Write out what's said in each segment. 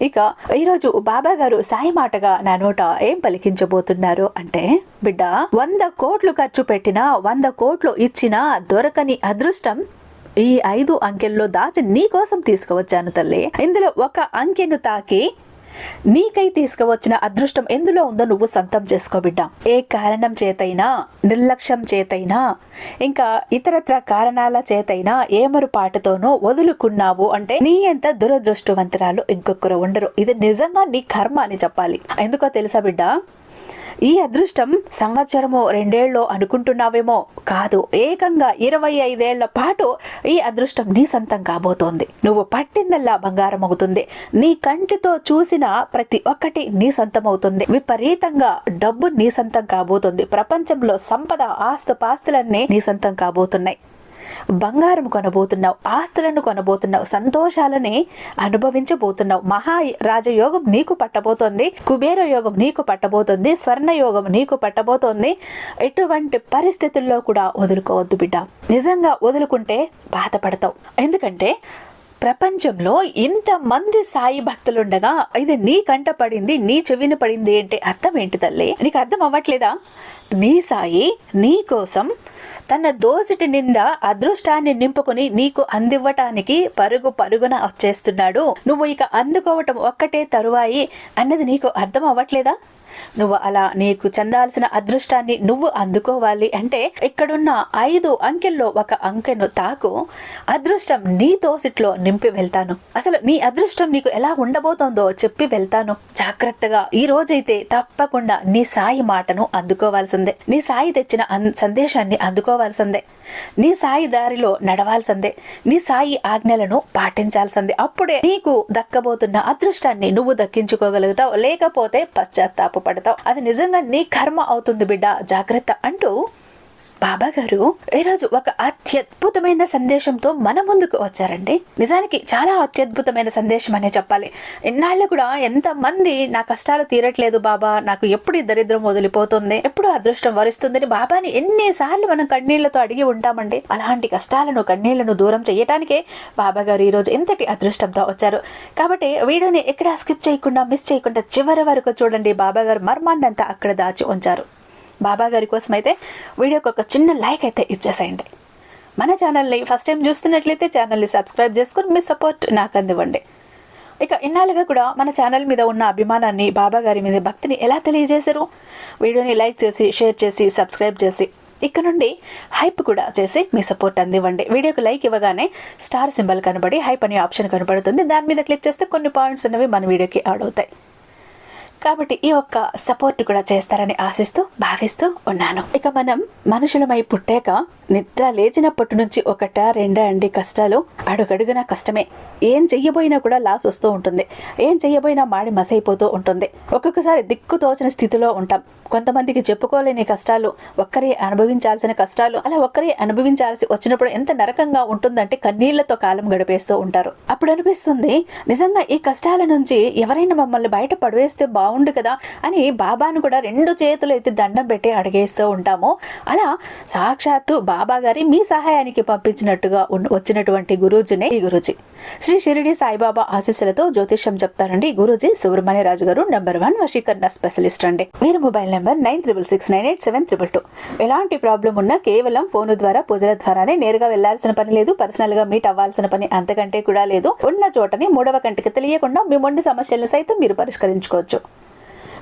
ఇక ఈరోజు బాబా గారు సాయి మాటగా నా నోట ఏం పలికించబోతున్నారు అంటే బిడ్డ వంద కోట్లు ఖర్చు పెట్టినా వంద కోట్లు ఇచ్చినా దొరకని అదృష్టం ఈ ఐదు అంకెల్లో దాచి నీ కోసం తీసుకువచ్చాను తల్లి. ఇందులో ఒక అంకెను తాకి నీకై తీసుకువచ్చిన అదృష్టం ఎందులో ఉందో నువ్వు సొంతం చేసుకో బిడ్డ. ఏ కారణం చేతైనా నిర్లక్ష్యం చేతైనా ఇంకా ఇతరత్ర కారణాల చేతైనా ఏమరుపాటుతోనో వదులుకున్నావు అంటే నీ ఎంత దురదృష్టవంతరాలు ఇంకొకరు ఉండరు. ఇది నిజంగా నీ కర్మ అని చెప్పాలి. ఎందుకో తెలుసా బిడ్డ? ఈ అదృష్టం సంవత్సరము రెండేళ్ళు అనుకుంటున్నావేమో కాదు. ఏకంగా ఇరవై ఐదేళ్ళ పాటు ఈ అదృష్టం నీ సొంతం కాబోతోంది. నువ్వు పట్టిందల్లా బంగారం అవుతుంది నీ కంటితో చూసిన ప్రతి ఒక్కటి నీ సొంతం అవుతుంది విపరీతంగా డబ్బు నీ సొంతం కాబోతుంది. ప్రపంచంలో సంపద ఆస్తు పాస్తులన్నీ నీ సొంతం కాబోతున్నాయి. బంగారం కొనబోతున్నావు ఆస్తులను కొనబోతున్నావు సంతోషాలని అనుభవించబోతున్నావు. మహా రాజయోగం నీకు పట్టబోతోంది కుబేర యోగం నీకు పట్టబోతుంది స్వర్ణ యోగం నీకు పట్టబోతోంది. ఎటువంటి పరిస్థితుల్లో కూడా వదులుకోవద్దు బిడ్డ. నిజంగా వదులుకుంటే బాధపడతావు. ఎందుకంటే ప్రపంచంలో ఇంతమంది సాయి భక్తులుండగా ఇది నీ కంట పడింది నీ చెవిన పడింది అంటే అర్థం ఏంటి తల్లి? నీకు అర్థం అవ్వట్లేదా? నీ సాయి నీ కోసం తన దోసిటి నిండా అదృష్టాన్ని నింపుకుని నీకు అందివ్వటానికి పరుగు పరుగున వచ్చేస్తున్నాడు. నువ్వు ఇక అందుకోవటం ఒక్కటే తరువాయి అన్నది నీకు అర్థం అవ్వట్లేదా నువ్వు అలా నీకు చెందాల్సిన అదృష్టాన్ని నువ్వు అందుకోవాలి అంటే ఇక్కడున్న ఐదు అంకెల్లో ఒక అంకెను తాకు. అదృష్టం నీ తోసిట్లో నింపి వెళ్తాను. అసలు నీ అదృష్టం నీకు ఎలా ఉండబోతోందో చెప్పి వెళ్తాను. జాగ్రత్తగా ఈ రోజైతే తప్పకుండా నీ సాయి మాటను అందుకోవాల్సిందే. నీ సాయి తెచ్చిన సందేశాన్ని అందుకోవాల్సిందే. నీ సాయి దారిలో నడవాల్సిందే. నీ సాయి ఆజ్ఞలను పాటించాల్సిందే. అప్పుడే నీకు దక్కబోతున్న అదృష్టాన్ని నువ్వు దక్కించుకోగలుగుతావు. లేకపోతే పశ్చాత్తాప పడతావు అది నిజంగా నీ కర్మ అవుతుంది బిడ్డ. జాగ్రత్త అంటూ బాబా గారు ఈరోజు ఒక అత్యద్భుతమైన సందేశంతో మన ముందుకు వచ్చారండి. నిజానికి చాలా అత్యద్భుతమైన సందేశం అనే చెప్పాలి. ఇన్నాళ్ళు కూడా ఎంతమంది నా కష్టాలు తీరట్లేదు బాబా నాకు ఎప్పుడు ఈ దరిద్రం వదిలిపోతుంది ఎప్పుడు అదృష్టం వరిస్తుందని బాబాని ఎన్నిసార్లు మనం కన్నీళ్ళతో అడిగి ఉంటామండి. అలాంటి కష్టాలను కన్నీళ్ళను దూరం చేయటానికే బాబా గారు ఈరోజు ఇంతటి ఎంతటి అదృష్టంతో వచ్చారు. కాబట్టి వీడియోని ఎక్కడ స్కిప్ చేయకుండా మిస్ చేయకుండా చివరి వరకు చూడండి. బాబా గారు మర్మాన్నంతా అక్కడ దాచి ఉంచారు. బాబా గారి కోసం అయితే వీడియోకి ఒక చిన్న లైక్ అయితే ఇచ్చేసేయండి. మన ఛానల్ని ఫస్ట్ టైం చూస్తున్నట్లయితే ఛానల్ని సబ్స్క్రైబ్ చేసుకుని మీ సపోర్ట్ నాకు అందివ్వండి. ఇక ఇన్నాళ్ళుగా కూడా మన ఛానల్ మీద ఉన్న అభిమానాన్ని బాబా గారి మీద భక్తిని ఎలా తెలియజేశారు? వీడియోని లైక్ చేసి షేర్ చేసి సబ్స్క్రైబ్ చేసి ఇక్కడ నుండి హైప్ కూడా చేసి మీ సపోర్ట్ అందివ్వండి. వీడియోకి లైక్ ఇవ్వగానే స్టార్ సింబల్ కనబడి హైప్ అనే ఆప్షన్ కనబడుతుంది. దాని మీద క్లిక్ చేస్తే కొన్ని పాయింట్స్ ఉన్నవి మన వీడియోకి యాడ్ అవుతాయి. కాబట్టి ఈ ఒక్క సపోర్ట్ కూడా చేస్తారని ఆశిస్తూ భావిస్తూ ఉన్నాను. ఇక మనం మనుషులమై పుట్టాక నిద్ర లేచినప్పటి నుంచి ఒకట రెండా అండి కష్టాలు అడుగడుగున కష్టమే. ఏం చెయ్యబోయినా కూడా లాస్ వస్తూ ఉంటుంది. ఏం చెయ్యబోయినా మాడి మసైపోతూ ఉంటుంది. ఒక్కొక్కసారి దిక్కు తోచిన స్థితిలో ఉంటాం. కొంతమందికి చెప్పుకోలేని కష్టాలు ఒక్కరే అనుభవించాల్సిన కష్టాలు అలా ఒక్కరే అనుభవించాల్సి వచ్చినప్పుడు ఎంత నరకంగా ఉంటుందంటే కన్నీళ్ళతో కాలం గడిపేస్తూ ఉంటారు. అప్పుడు అనిపిస్తుంది నిజంగా ఈ కష్టాల నుంచి ఎవరైనా మమ్మల్ని బయట పడవేస్తే బాగుండు కదా అని బాబాను కూడా రెండు చేతులు ఎత్తి దండం పెట్టి అడిగేస్తూ ఉంటాము. అలా సాక్షాత్తు బాబా గారి మీ సహాయానికి పంపించినట్టుగా వచ్చినటువంటి గురూజీనే ఈ గురూజీ. శ్రీ షిరిడి సాయిబాబా ఆశీస్సులతో జ్యోతిష్యం చెప్తారండి గురూజీ సుబ్రహ్మణ్య రాజు గారు నెంబర్ వన్ వశీకరణ స్పెషలిస్ట్ అండి. మీరు mobile number nine triple six nine eight seven triple two. ఎలాంటి ప్రాబ్లం ఉన్నా కేవలం ఫోన్ ద్వారా పూజల ద్వారానే నేరుగా వెళ్ళాల్సిన పని లేదు. పర్సనల్గా మీట్ అవ్వాల్సిన పని అంతకంటే కూడా లేదు. ఉన్న చోటని మూడవ కంటికి తెలియకుండా మీ మొండి సమస్యలను సైతం మీరు పరిష్కరించుకోవచ్చు.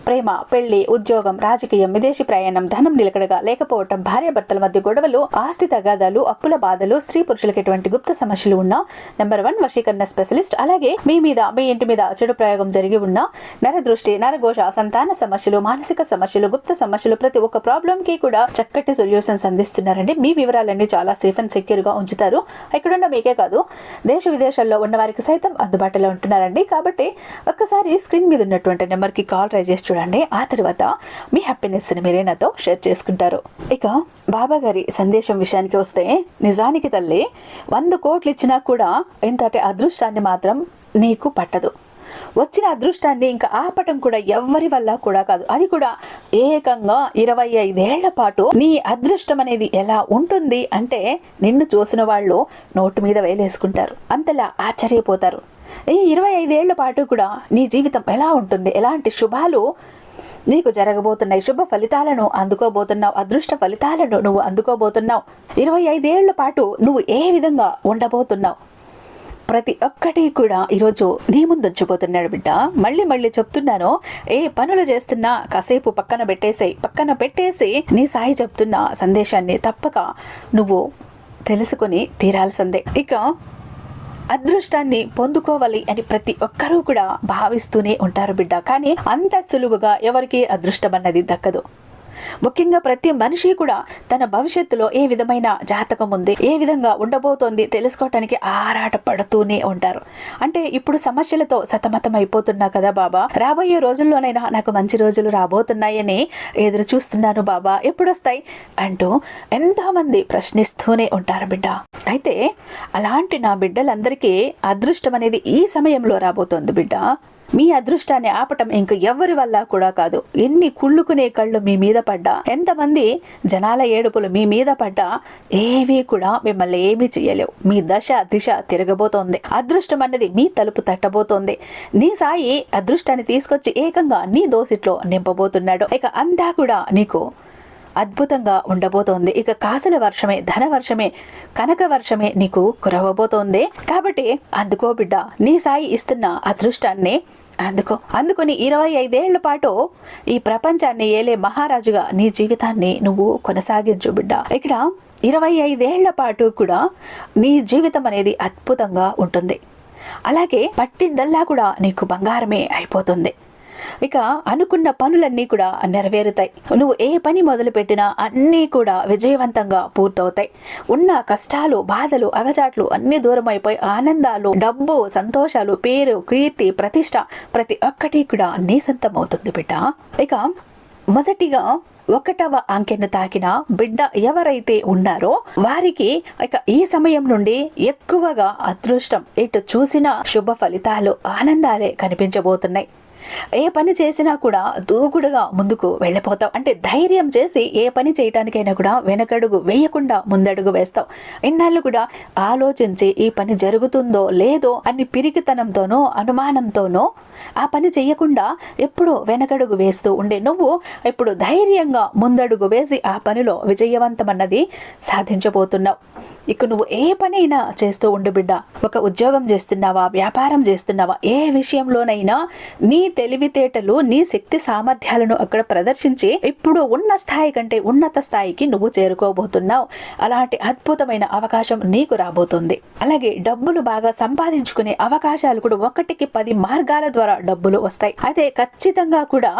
ప్రేమ పెళ్ళి ఉద్యోగం రాజకీయం విదేశీ ప్రయాణం ధనం నిలకడగా లేకపోవటం భార్యాభర్తల మధ్య గొడవలు ఆస్తి తగాదాలు అప్పుల బాధలు స్త్రీ పురుషులకు ఎటువంటి గుప్త సమస్యలు ఉన్నా నెంబర్ వన్ వశీకరణ స్పెషలిస్ట్ అలాగే మీ మీద మీ ఇంటి మీద చెడు ప్రయోగం జరిగి ఉన్న నరదృష్టి నరఘోష సంతాన సమస్యలు మానసిక సమస్యలు గుప్త సమస్యలు ప్రతి ఒక్క ప్రాబ్లం కి కూడా చక్కటి సొల్యూషన్స్ అందిస్తున్నారండి మీ వివరాలన్నీ చాలా సేఫ్ అండ్ సెక్యూర్గా ఉంచుతారు. ఇక్కడున్న మీకే కాదు దేశ విదేశాల్లో ఉన్న వారికి సైతం అందుబాటులో ఉంటున్నారండి. కాబట్టి ఒక్కసారి స్క్రీన్ మీద ఉన్నటువంటి నెంబర్కి కాల్ ట్రై చేసి చూడండి. ఆ తర్వాత మీ హ్యాపీనెస్ని మీరే నాతో షేర్ చేసుకుంటారు. ఇక బాబా గారి సందేశం విషయానికి వస్తే నిజానికి తల్లి వంద కోట్లు ఇచ్చినా కూడా ఇంతటి అదృష్టాన్ని మాత్రం నీకు పట్టదు. వచ్చిన అదృష్టాన్ని ఇంకా ఆపటం కూడా ఎవరి వల్ల కూడా కాదు. అది కూడా ఏకంగా ఇరవై ఐదేళ్ళ పాటు నీ అదృష్టం అనేది ఎలా ఉంటుంది అంటే నిన్ను చూసిన వాళ్ళు నోటు మీద వేలేసుకుంటారు. అంతలా ఆశ్చర్యపోతారు. ఈ ఇరవై ఐదేళ్ళ పాటు కూడా నీ జీవితం ఎలా ఉంటుంది? ఎలాంటి శుభాలు నీకు జరగబోతున్నాయి? శుభ ఫలితాలను అందుకోబోతున్నావు? అదృష్ట ఫలితాలను నువ్వు అందుకోబోతున్నావు? ఇరవై ఐదేళ్ళ పాటు నువ్వు ఏ విధంగా ఉండబోతున్నావు? ప్రతి ఒక్కటి కూడా ఈరోజు నీ ముందు ఉంచబోతున్నాడు బిడ్డ. మళ్ళీ మళ్ళీ చెప్తున్నాను ఏ పనులు చేస్తున్నా కాసేపు పక్కన పెట్టేసేయి. పక్కన పెట్టేసి నీ సాయి చెప్తున్న సందేశాన్ని తప్పక నువ్వు తెలుసుకొని తీరాల్సిందే. ఇక అదృష్టాన్ని పొందుకోవాలి అని ప్రతి ఒక్కరూ కూడా భావిస్తూనే ఉంటారు బిడ్డ. కానీ అంత సులువుగా ఎవరికి అదృష్టం అన్నది దక్కదు. ముఖ్యంగా ప్రతి మనిషి కూడా తన భవిష్యత్తులో ఏ విధమైన జాతకం ఉంది ఏ విధంగా ఉండబోతోంది తెలుసుకోవటానికి ఆరాట పడుతూనే ఉంటారు. అంటే ఇప్పుడు సమస్యలతో సతమతం అయిపోతున్నా కదా బాబా? రాబోయే రోజుల్లోనైనా నాకు మంచి రోజులు రాబోతున్నాయని ఎదురు చూస్తున్నాను బాబా. ఎప్పుడొస్తాయి? అంటూ ఎంతోమంది ప్రశ్నిస్తూనే ఉంటారు బిడ్డ. అయితే అలాంటి నా బిడ్డలందరికీ అదృష్టం అనేది ఈ సమయంలో రాబోతోంది బిడ్డ. మీ అదృష్టాన్ని ఆపటం ఇంక ఎవరి వల్ల కూడా కాదు. ఎన్ని కుళ్ళుకునే కళ్ళు మీ మీద పడ్డా ఎంతమంది జనాల ఏడుపులు మీ మీద పడ్డా ఏవి కూడా మిమ్మల్ని ఏమీ చేయలేవు మీ దశ దిశ తిరగబోతోంది. అదృష్టం అన్నది మీ తలుపు తట్టబోతోంది. నీ సాయి అదృష్టాన్ని తీసుకొచ్చి ఏకంగా నీ దోసిట్లో నింపబోతున్నాడు. ఇక అంతా కూడా నీకు అద్భుతంగా ఉండబోతోంది. ఇక కాసుల వర్షమే ధన వర్షమే కనక వర్షమే నీకు కురవబోతోంది. కాబట్టి అందుకో బిడ్డ నీ సాయి ఇస్తున్న అదృష్టాన్ని అందుకో. అందుకొని ఇరవై ఐదేళ్ళ పాటు ఈ ప్రపంచాన్ని ఏలే మహారాజుగా నీ జీవితాన్ని నువ్వు కొనసాగించు బిడ్డ. ఇక్కడ ఇరవై ఐదేళ్ళ పాటు కూడా నీ జీవితం అనేది అద్భుతంగా ఉంటుంది. అలాగే పట్టిందల్లా కూడా నీకు బంగారమే అయిపోతుంది. ఇక అనుకున్న పనులన్నీ కూడా నెరవేరుతాయి. నువ్వు ఏ పని మొదలు పెట్టినా అన్నీ కూడా విజయవంతంగా పూర్తవుతాయి. ఉన్న కష్టాలు బాధలు అగచాట్లు అన్ని దూరం అయిపోయి ఆనందాలు డబ్బు సంతోషాలు పేరు కీర్తి ప్రతిష్ట ప్రతి ఒక్కటి కూడా నీ సొంతం అవుతుంది బిడ్డ. ఇక మొదటిగా ఒకటవ అంకెను తాకిన బిడ్డ ఎవరైతే ఉన్నారో వారికి ఇక ఈ సమయం నుండి ఎక్కువగా అదృష్టం ఇటు చూసిన శుభ ఫలితాలు ఆనందాలే కనిపించబోతున్నాయి. ఏ పని చేసినా కూడా దూకుడుగా ముందుకు వెళ్ళిపోతావు. అంటే ధైర్యం చేసి ఏ పని చేయటానికైనా కూడా వెనకడుగు వేయకుండా ముందడుగు వేస్తావు. ఇన్నాళ్ళు కూడా ఆలోచించి ఈ పని జరుగుతుందో లేదో అని పిరికితనంతోనో అనుమానంతోనో ఆ పని చేయకుండా ఎప్పుడు వెనకడుగు వేస్తూ ఉండే నువ్వు ఇప్పుడు ధైర్యంగా ముందడుగు వేసి ఆ పనిలో విజయవంతమన్నది సాధించబోతున్నావు. ఇక నువ్వు ఏ పనైనా చేస్తూ ఉండు బిడ్డ. ఒక ఉద్యోగం చేస్తున్నావా వ్యాపారం చేస్తున్నావా ఏ విషయంలోనైనా నీ తెలివితేటలు నీ శక్తి సామర్థ్యాలను అక్కడ ప్రదర్శించి ఇప్పుడు ఉన్న స్థాయి కంటే ఉన్నత స్థాయికి నువ్వు చేరుకోబోతున్నావు. అలాంటి అద్భుతమైన అవకాశం నీకు రాబోతుంది. అలాగే డబ్బులు బాగా సంపాదించుకునే అవకాశాలు కూడా ఒకటికి పది మార్గాల ద్వారా డబ్బులు వస్తాయి. అయితే ఖచ్చితంగా కూడా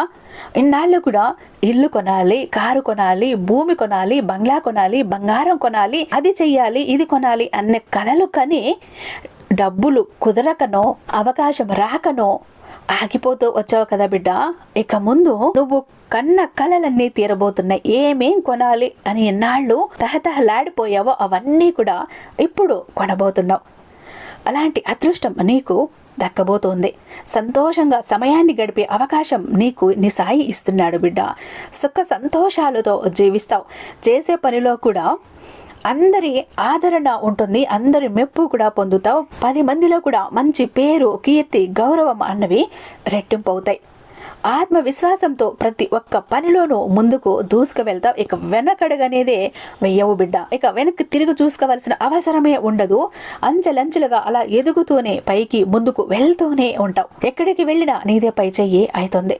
ఇన్నాళ్ళు కూడా ఇల్లు కొనాలి కారు కొనాలి భూమి కొనాలి బంగ్లా కొనాలి బంగారం కొనాలి అది చెయ్యాలి. ఇది కొనాలి అనే కలలు కని డబ్బులు కుదరకనో అవకాశం రాకనో ఆగిపోతూ వచ్చావు కదా బిడ్డ. ఇక ముందు నువ్వు కన్న కళలన్నీ తీరబోతున్నాయి. ఏమేం కొనాలి అని ఎన్నాళ్ళు తహతహలాడిపోయావో అవన్నీ కూడా ఇప్పుడు కొనబోతున్నావు. అలాంటి అదృష్టం నీకు దక్కబోతోంది. సంతోషంగా సమయాన్ని గడిపే అవకాశం నీకు నీ సాయి ఇస్తున్నాడు బిడ్డ. సుఖ సంతోషాలతో జీవిస్తావు. చేసే పనిలో కూడా అందరి ఆదరణ ఉంటుంది అందరి మెప్పు కూడా పొందుతావు. పది మందిలో కూడా మంచి పేరు కీర్తి గౌరవం అన్నవి రెట్టింపు అవుతాయి ఆత్మవిశ్వాసంతో ప్రతి ఒక్క పనిలోనూ ముందుకు దూసుకు వెళ్తావు ఇక వెనకడగనేదే వెయ్యవు బిడ్డ. ఇక వెనక్కి తిరిగి చూసుకోవాల్సిన అవసరమే ఉండదు. అంచెలంచెలుగా అలా ఎదుగుతూనే పైకి ముందుకు వెళ్తూనే ఉంటావు. ఎక్కడికి వెళ్ళినా నీదే పై చెయ్యి అవుతుంది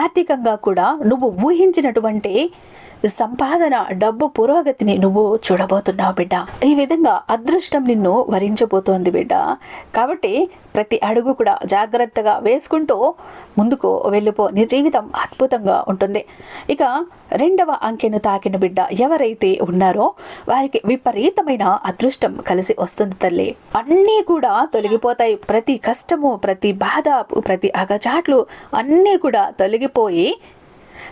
ఆర్థికంగా కూడా నువ్వు ఊహించినటువంటి సంపాదన డబ్బు పురోగతిని నువ్వు చూడబోతున్నావు బిడ్డ. ఈ విధంగా అదృష్టం నిన్ను వరించబోతోంది బిడ్డ. కాబట్టి ప్రతి అడుగు కూడా జాగ్రత్తగా వేసుకుంటూ ముందుకు వెళ్ళిపో. నీ జీవితం అద్భుతంగా ఉంటుంది. ఇక రెండవ అంకెను తాకిన బిడ్డ ఎవరైతే ఉన్నారో వారికి విపరీతమైన అదృష్టం కలిసి వస్తుంది తల్లి. అన్నీ కూడా తొలగిపోతాయి. ప్రతి కష్టము ప్రతి బాధ ప్రతి అగచాట్లు అన్నీ కూడా తొలగిపోయి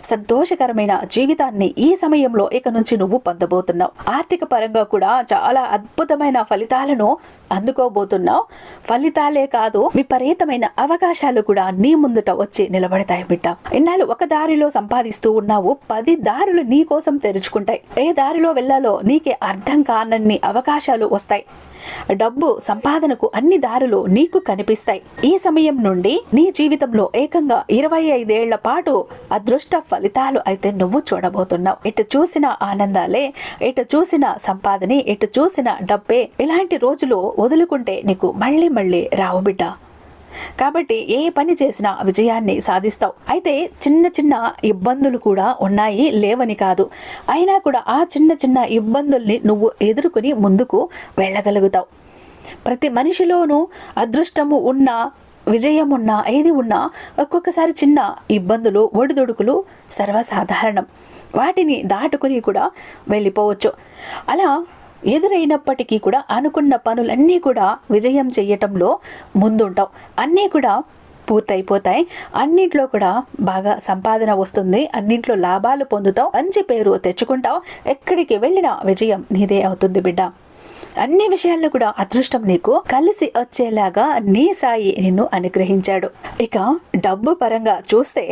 సంతోషకరమైన జీవితాన్ని ఈ సమయంలో ఇక నుంచి నువ్వు పొందబోతున్నావు. ఆర్థిక పరంగా కూడా చాలా అద్భుతమైన ఫలితాలను అందుకోబోతున్నావు. ఫలితాలే కాదు విపరీతమైన అవకాశాలు కూడా నీ ముందుట వచ్చి నిలబడతాయి బిడ్డ. ఇన్నాళ్ళు ఒక దారిలో సంపాదిస్తూ ఉన్నావు పది దారులు నీ కోసం తెరుచుకుంటాయి. ఏ దారిలో వెళ్ళాలో నీకే అర్థం కానన్ని అవకాశాలు వస్తాయి. డబ్బు సంపాదనకు అన్ని దారులు నీకు కనిపిస్తాయి. ఈ సమయం నుండి నీ జీవితంలో ఏకంగా ఇరవై ఐదేళ్ళ పాటు అదృష్ట ఫలితాలు అయితే నువ్వు చూడబోతున్నావు. ఎటు చూసిన ఆనందాలే ఎటు చూసిన సంపాదనే ఇటు చూసిన డబ్బే ఇలాంటి రోజులు వదులుకుంటే నీకు మళ్ళీ మళ్ళీ రావు బిడ్డ. కాబట్టి ఏ పని చేసినా విజయాన్ని సాధిస్తావు. అయితే చిన్న చిన్న ఇబ్బందులు కూడా ఉన్నాయి లేవని కాదు. అయినా కూడా ఆ చిన్న చిన్న ఇబ్బందుల్ని నువ్వు ఎదుర్కొని ముందుకు వెళ్ళగలుగుతావు. ప్రతి మనిషిలోనూ అదృష్టము ఉన్న విజయం ఉన్నా ఏది ఉన్నా ఒక్కొక్కసారి చిన్న ఇబ్బందులు ఒడిదొడుకులు సర్వసాధారణం. వాటిని దాటుకుని కూడా వెళ్ళిపోవచ్చు. అలా ఎదురైనప్పటికీ కూడా అనుకున్న పనులన్నీ కూడా విజయం చేయటంలో ముందుంటాం అన్నీ కూడా పూర్తయిపోతాయి. అన్నింట్లో కూడా బాగా సంపాదన వస్తుంది. అన్నింట్లో లాభాలు పొందుతావు. మంచి పేరు తెచ్చుకుంటావు. ఎక్కడికి వెళ్ళినా విజయం నీదే అవుతుంది బిడ్డ. అన్ని విషయాల్లో కూడా అదృష్టం నీకు కలిసి వచ్చేలాగా నీ సాయి నిన్ను అనుగ్రహించాడు. ఇక డబ్బు పరంగా చూస్తే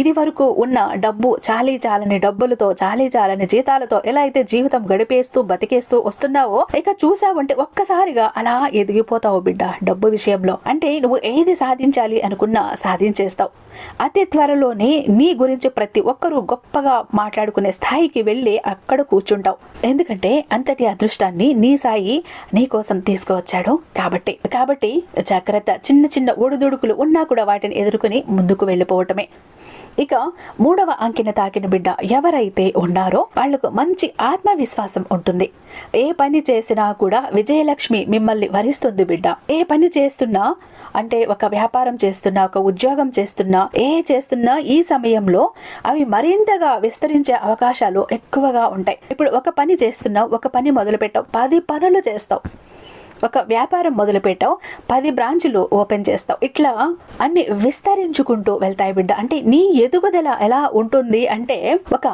ఇది వరకు ఉన్న డబ్బు చాలీ చాలని డబ్బులతో చాలీ చాలని జీతాలతో ఎలా అయితే జీవితం గడిపేస్తూ బతికేస్తూ వస్తున్నావో ఇక చూసావంటే ఒక్కసారిగా అలా ఎదిగిపోతావు బిడ్డ డబ్బు విషయంలో. అంటే నువ్వు ఏది సాధించాలి అనుకున్నా సాధించేస్తావు. అతి త్వరలోనే నీ గురించి ప్రతి ఒక్కరూ గొప్పగా మాట్లాడుకునే స్థాయికి వెళ్ళి అక్కడ కూర్చుంటావు. ఎందుకంటే అంతటి అదృష్టాన్ని నీ సాయి నీ కోసం తీసుకువచ్చాడు కాబట్టి. కాబట్టి జాగ్రత్త. చిన్న చిన్న ఒడిదుడుకులు ఉన్నా కూడా వాటిని ఎదుర్కొని ముందుకు వెళ్ళిపోవటమే. ఇక మూడవ అంకెన తాకిన బిడ్డ ఎవరైతే ఉన్నారో వాళ్ళకు మంచి ఆత్మవిశ్వాసం ఉంటుంది. ఏ పని చేసినా కూడా విజయలక్ష్మి మిమ్మల్ని వరిస్తుంది బిడ్డ. ఏ పని చేస్తున్నా అంటే ఒక వ్యాపారం చేస్తున్నా ఒక ఉద్యోగం చేస్తున్నా ఏ చేస్తున్నా ఈ సమయంలో అవి మరింతగా విస్తరించే అవకాశాలు ఎక్కువగా ఉంటాయి. ఇప్పుడు ఒక పని చేస్తున్నావు ఒక పని మొదలు పెట్టావు పది పనులు చేస్తావు. ఒక వ్యాపారం మొదలు పెట్టావు పది బ్రాంచులు ఓపెన్ చేస్తావు. ఇట్లా అన్ని విస్తరించుకుంటూ వెళ్తాయి బిడ్డ. అంటే నీ ఎదుగుదల ఎలా ఉంటుంది అంటే ఒక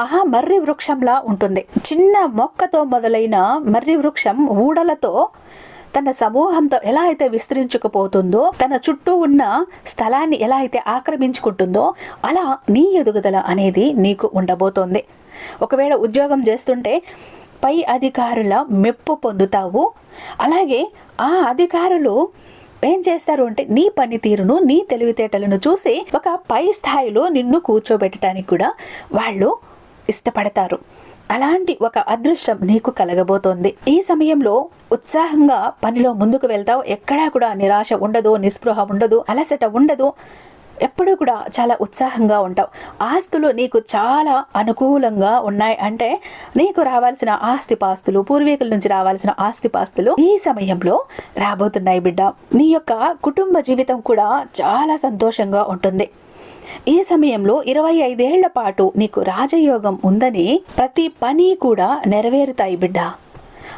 మహా మర్రి వృక్షంలా ఉంటుంది. చిన్న మొక్కతో మొదలైన మర్రి వృక్షం ఊడలతో తన సమూహంతో ఎలా అయితే విస్తరించుకుపోతుందో తన చుట్టూ ఉన్న స్థలాన్ని ఎలా అయితే ఆక్రమించుకుంటుందో అలా నీ ఎదుగుదల అనేది నీకు ఉండబోతోంది. ఒకవేళ ఉద్యోగం చేస్తుంటే పై అధికారుల మెప్పు పొందుతావు. అలాగే ఆ అధికారులు ఏం చేస్తారు అంటే నీ పనితీరును నీ తెలివితేటలను చూసి ఒక పై స్థాయిలో నిన్ను కూర్చోబెట్టడానికి కూడా వాళ్ళు ఇష్టపడతారు. అలాంటి ఒక అదృష్టం నీకు కలగబోతోంది. ఈ సమయంలో ఉత్సాహంగా పనిలో ముందుకు వెళ్తావు. ఎక్కడా కూడా నిరాశ ఉండదు నిస్పృహ ఉండదు అలసట ఉండదు. ఎప్పుడూ కూడా చాలా ఉత్సాహంగా ఉంటావు. ఆస్తులు నీకు చాలా అనుకూలంగా ఉన్నాయి. అంటే నీకు రావాల్సిన ఆస్తిపాస్తులు పూర్వీకుల నుంచి రావాల్సిన ఆస్తిపాస్తులు ఈ సమయంలో రాబోతున్నాయి బిడ్డ. నీ యొక్క కుటుంబ జీవితం కూడా చాలా సంతోషంగా ఉంటుంది. ఈ సమయంలో ఇరవై ఐదేళ్ళ పాటు నీకు రాజయోగం ఉందని ప్రతి పని కూడా నెరవేరుతాయి బిడ్డ.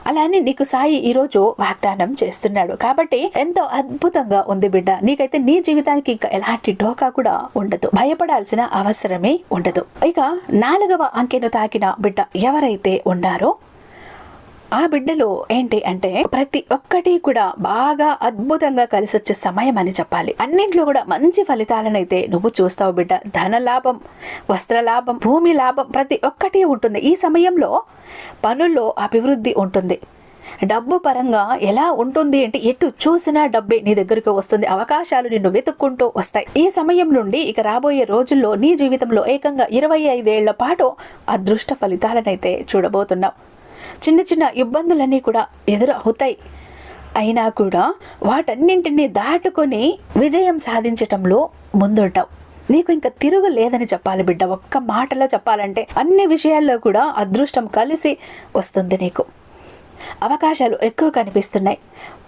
అలానే నీకు సాయి ఈరోజు వాగ్దానం చేస్తున్నాడు. కాబట్టి ఎంతో అద్భుతంగా ఉంది బిడ్డ. నీకైతే నీ జీవితానికి ఇంకా ఎలాంటి డోకా కూడా ఉండదు. భయపడాల్సిన అవసరమే ఉండదు. ఇక నాలుగవ అంకెను తాకిన బిడ్డ ఎవరైతే ఉన్నారో ఆ బిడ్డలో ఏంటి అంటే ప్రతి ఒక్కటి కూడా బాగా అద్భుతంగా కలిసి వచ్చే సమయం అని చెప్పాలి. అన్నింట్లో కూడా మంచి ఫలితాలనైతే నువ్వు చూస్తావు బిడ్డ. ధన లాభం వస్త్ర లాభం భూమి లాభం ప్రతి ఒక్కటి ఉంటుంది. ఈ సమయంలో పనుల్లో అభివృద్ధి ఉంటుంది. డబ్బు పరంగా ఎలా ఉంటుంది అంటే ఎటు చూసినా డబ్బే నీ దగ్గరకు వస్తుంది. అవకాశాలు నిన్ను వెతుక్కుంటూ వస్తాయి. ఈ సమయం నుండి ఇక రాబోయే రోజుల్లో నీ జీవితంలో ఏకంగా ఇరవై ఐదేళ్ళ పాటు అదృష్ట ఫలితాలనైతే చూడబోతున్నావు. చిన్న చిన్న ఇబ్బందులన్నీ కూడా ఎదురు అవుతాయి అయినా కూడా వాటన్నింటినీ దాటుకొని విజయం సాధించటంలో ముందుంటావు. నీకు ఇంకా తిరుగు లేదని చెప్పాలి బిడ్డ. ఒక్క మాటలో చెప్పాలంటే అన్ని విషయాల్లో కూడా అదృష్టం కలిసి వస్తుంది నీకు. అవకాశాలు ఎక్కువ కనిపిస్తున్నాయి.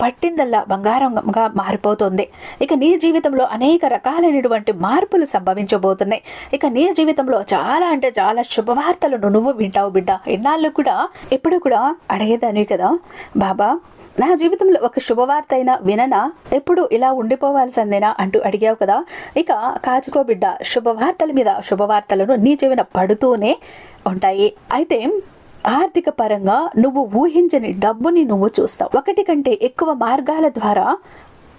పట్టిందల్లా బంగారంగా మారిపోతుంది. ఇక నీ జీవితంలో అనేక రకాలైనటువంటి మార్పులు సంభవించబోతున్నాయి. ఇక నీ జీవితంలో చాలా అంటే చాలా శుభవార్తలను నువ్వు వింటావు బిడ్డ. ఇన్నాళ్ళు కూడా ఎప్పుడు కూడా అడిగేదాన్ని కదా. బాబా నా జీవితంలో ఒక శుభవార్త అయినా విననా? ఎప్పుడు ఇలా ఉండిపోవాల్సిందేనా అంటూ అడిగావు కదా. ఇక కాచుకో బిడ్డ శుభవార్తల మీద శుభవార్తలను నీ జీవన పడుతూనే ఉంటాయి. అయితే ఆర్థిక పరంగా నువ్వు ఊహించని డబ్బుని నువ్వు చూస్తావు. ఒకటి కంటే ఎక్కువ మార్గాల ద్వారా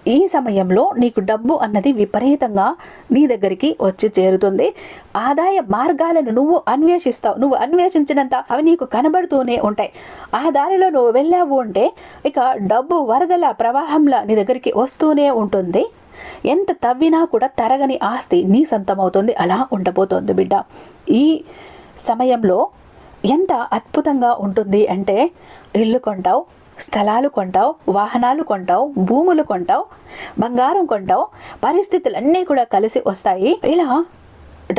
ఈ సమయంలో నీకు డబ్బు అన్నది విపరీతంగా నీ దగ్గరికి వచ్చి చేరుతుంది. ఆదాయ మార్గాలను నువ్వు అన్వేషిస్తావు. నువ్వు అన్వేషించినంత అవి నీకు కనబడుతూనే ఉంటాయి. ఆ దారిలో నువ్వు వెళ్ళావు అంటే ఇక డబ్బు వరదల ప్రవాహంలా నీ దగ్గరికి వస్తూనే ఉంటుంది. ఎంత తవ్వినా కూడా తరగని ఆస్తి నీ సొంతమవుతుంది. అలా ఉండబోతోంది బిడ్డ. ఈ సమయంలో ఎంత అద్భుతంగా ఉంటుంది అంటే ఇల్లు కొంటావు స్థలాలు కొంటావు వాహనాలు కొంటావు భూములు కొంటావు బంగారం కొంటావు పరిస్థితులన్నీ కూడా కలిసి వస్తాయి. ఇలా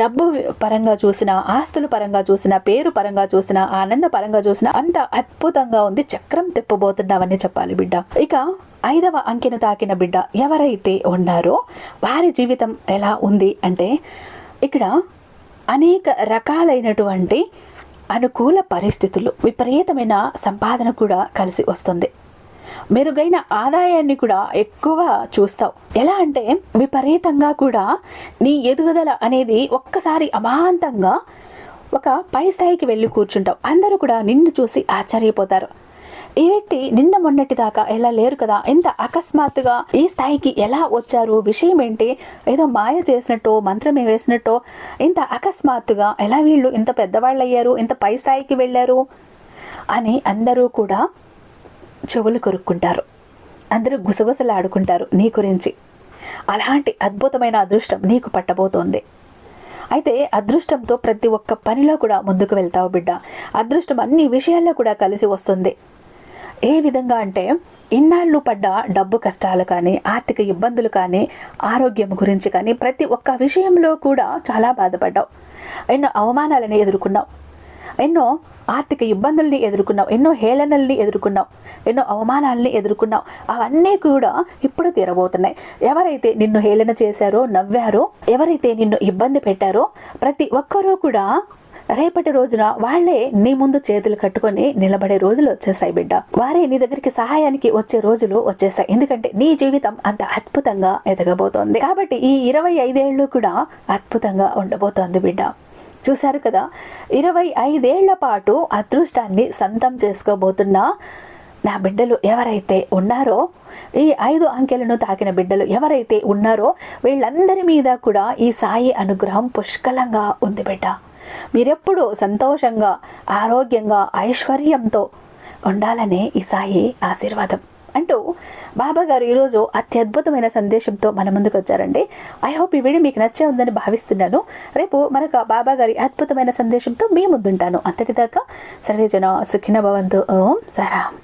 డబ్బు పరంగా చూసిన ఆస్తుల పరంగా చూసిన పేరు పరంగా చూసిన ఆనంద పరంగా చూసిన అంత అద్భుతంగా ఉంది. చక్రం తిప్పబోతున్నావని చెప్పాలి బిడ్డ. ఇక ఐదవ అంకెను తాకిన బిడ్డ ఎవరైతే ఉన్నారో వారి జీవితం ఎలా ఉంది అంటే ఇక్కడ అనేక రకాలైనటువంటి అనుకూల పరిస్థితులు విపరీతమైన సంపాదన కూడా కలిసి వస్తుంది. మెరుగైన ఆదాయాన్ని కూడా ఎక్కువ చూస్తావు. ఎలా అంటే విపరీతంగా కూడా నీ ఎదుగుదల అనేది ఒక్కసారి అమాంతంగా ఒక పై స్థాయికి వెళ్ళి కూర్చుంటావు. అందరూ కూడా నిన్ను చూసి ఆశ్చర్యపోతారు. ఈ వ్యక్తి నిన్న మొన్నటి దాకా ఎలా లేరు కదా? ఇంత అకస్మాత్తుగా ఈ స్థాయికి ఎలా వచ్చారు? విషయం ఏంటి? ఏదో మాయ చేసినట్టు మంత్రం వేసినట్టు ఇంత అకస్మాత్తుగా ఎలా వీళ్ళు ఇంత పెద్దవాళ్ళు అయ్యారు ఇంత పై స్థాయికి వెళ్ళారు? అని అందరూ కూడా చెవులు కొరుక్కుంటారు. అందరూ గుసగుసలాడుకుంటారు నీ గురించి. అలాంటి అద్భుతమైన అదృష్టం నీకు పట్టబోతోంది. అయితే అదృష్టంతో ప్రతి ఒక్క పనిలో కూడా ముందుకు వెళ్తావు బిడ్డ. అదృష్టం అన్ని విషయాల్లో కూడా కలిసి వస్తుంది. ఏ విధంగా అంటే ఇన్నాళ్ళు పడ్డ డబ్బు కష్టాలు కానీ ఆర్థిక ఇబ్బందులు కానీ ఆరోగ్యం గురించి కానీ ప్రతి ఒక్క విషయంలో కూడా చాలా బాధపడ్డావు. ఎన్నో అవమానాలని ఎదుర్కొన్నావు. ఎన్నో ఆర్థిక ఇబ్బందుల్ని ఎదుర్కొన్నావు. ఎన్నో హేళనల్ని ఎదుర్కొన్నావు. ఎన్నో అవమానాలని ఎదుర్కొన్నావు. అవన్నీ కూడా ఇప్పుడు తీరబోతున్నాయి. ఎవరైతే నిన్ను హేళన చేశారో నవ్వారో ఎవరైతే నిన్ను ఇబ్బంది పెట్టారో ప్రతి ఒక్కరూ కూడా రేపటి రోజున వాళ్ళే నీ ముందు చేతులు కట్టుకొని నిలబడే రోజులు వచ్చేసాయి బిడ్డ. వారే నీ దగ్గరికి సహాయానికి వచ్చే రోజులు వచ్చేసాయి. ఎందుకంటే నీ జీవితం అంత అద్భుతంగా ఎదగబోతోంది. కాబట్టి ఈ ఇరవై ఐదేళ్ళు కూడా అద్భుతంగా ఉండబోతోంది బిడ్డ. చూశారు కదా? ఇరవై ఐదేళ్ళ పాటు అదృష్టాన్ని సొంతం చేసుకోబోతున్న నా బిడ్డలు ఎవరైతే ఉన్నారో ఈ ఐదు అంకెలను తాకిన బిడ్డలు ఎవరైతే ఉన్నారో వీళ్ళందరి మీద కూడా ఈ సాయి అనుగ్రహం పుష్కలంగా ఉంది బిడ్డ. మీరెప్పుడూ సంతోషంగా ఆరోగ్యంగా ఐశ్వర్యంతో ఉండాలనే ఈ సాయి ఆశీర్వాదం. అంటూ బాబా గారు ఈరోజు అత్యద్భుతమైన సందేశంతో మన ముందుకు వచ్చారండి. ఐ హోప్ ఈ వీడియో మీకు నచ్చే ఉందని భావిస్తున్నాను. రేపు మరొక బాబా గారి అద్భుతమైన సందేశంతో మీ ముందుంటాను. అంతటిదాకా సర్వేజన సుఖిన భవంతు. ఓం సరాం.